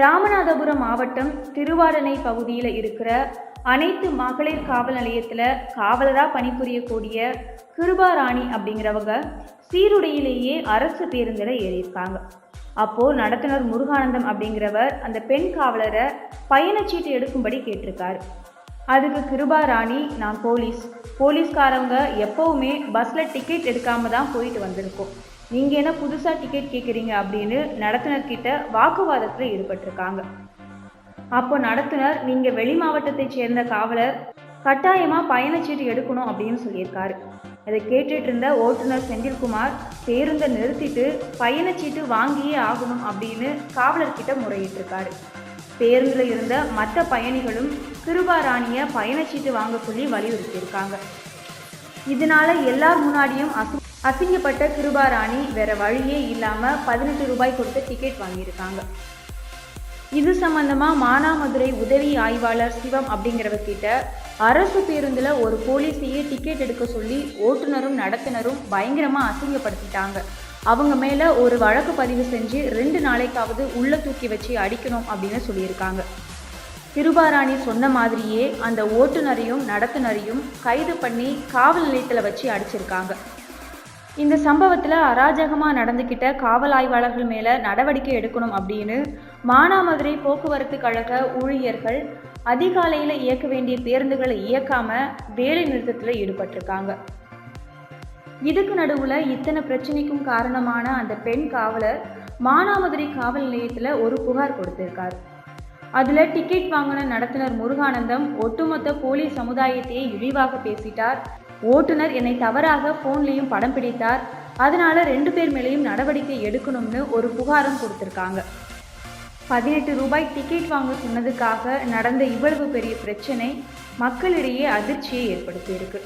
ராமநாதபுரம் மாவட்டம் திருவாடனை பகுதியில் இருக்கிற அனைத்து மகளிர் காவல் நிலையத்தில் காவலராக பணிபுரியக்கூடிய கிருபாராணி அப்படிங்கிறவங்க சீருடையிலேயே அரசு பேருந்தில் ஏறியிருக்காங்க. அப்போது நடத்துனர் முருகானந்தம் அப்படிங்கிறவர் அந்த பெண் காவலரை பயணச்சீட்டு எடுக்கும்படி கேட்டிருக்காரு. அதுக்கு கிருபா ராணி நான் போலீஸ். போலீஸ்காரவங்க எப்போவுமே பஸ்ஸில் டிக்கெட் எடுக்காமல் தான் போயிட்டு வந்திருக்கோம். நீங்கள் என்ன புதுசாக டிக்கெட் கேட்குறீங்க அப்படின்னு நடத்துனர்கிட்ட வாக்குவாதத்தில் ஈடுபட்டிருக்காங்க. அப்போ நடத்துனர் நீங்கள் வெளி மாவட்டத்தைச் சேர்ந்த காவலர் கட்டாயமாக பயணச்சீட்டு எடுக்கணும் அப்படின்னு சொல்லியிருக்காரு. அதை கேட்டுட்டு இருந்த ஓட்டுநர் செந்தில்குமார் பேருந்தை நிறுத்திட்டு பயணச்சீட்டு வாங்கியே ஆகணும் அப்படின்னு காவலர்கிட்ட முறையிட்டிருக்காரு. பேருந்தில் இருந்த மற்ற பயணிகளும் கிருபாராணியை பயணச்சீட்டு வாங்க சொல்லி வலியுறுத்தியிருக்காங்க. இதனால எல்லார் முன்னாடியும் அசு அசிங்கப்பட்ட கிருபாராணி வேற வழியே இல்லாமல் பதினெட்டு ரூபாய் கொடுத்து டிக்கெட் வாங்கியிருக்காங்க. இது சம்பந்தமா மானாமதுரை உதவி ஆய்வாளர் சிவம் அப்படிங்கிறவர்கிட்ட அரசு பேருந்தில் ஒரு போலீஸையே டிக்கெட் எடுக்க சொல்லி ஓட்டுநரும் நடத்துனரும் பயங்கரமாக அசிங்கப்படுத்திட்டாங்க. அவங்க மேலே ஒரு வழக்கு பதிவு செஞ்சு ரெண்டு நாளைக்காவது உள்ள தூக்கி வச்சு அடிக்கணும் அப்படின்னு சொல்லியிருக்காங்க. திருபாராணி சொன்ன மாதிரியே அந்த ஓட்டுநரையும் நடத்துனரையும் கைது பண்ணி காவல் நிலையத்தில் வச்சு அடிச்சிருக்காங்க. இந்த சம்பவத்தில் அராஜகமாக நடந்துக்கிட்ட காவல் ஆய்வாளர்கள் மேலே நடவடிக்கை எடுக்கணும் அப்படின்னு மானாமதுரை போக்குவரத்து கழக ஊழியர்கள் அதிகாலையில் இயக்க வேண்டிய பேருந்துகளை இயக்காமல் வேலை நிறுத்தத்தில் ஈடுபட்டிருக்காங்க. இதுக்கு நடுவில் இத்தனை பிரச்சனைக்கும் காரணமான அந்த பெண் காவலர் மானாமதுரை காவல் நிலையத்தில் ஒரு புகார் கொடுத்திருக்கார். அதில் டிக்கெட் வாங்கின நடத்துனர் முருகானந்தம் ஒட்டுமொத்த போலீஸ் சமுதாயத்தையே இழிவாக பேசிட்டார். ஓட்டுநர் என்னை தவறாக ஃபோன்லேயும் படம் பிடித்தார். அதனால ரெண்டு பேர் மேலேயும் நடவடிக்கை எடுக்கணும்னு ஒரு புகாரும் கொடுத்துருக்காங்க. பதினெட்டு ரூபாய் டிக்கெட் வாங்க சொன்னதுக்காக நடந்த இவ்வளவு பெரிய பிரச்சனை மக்களிடையே அதிர்ச்சியை ஏற்படுத்தியிருக்கு.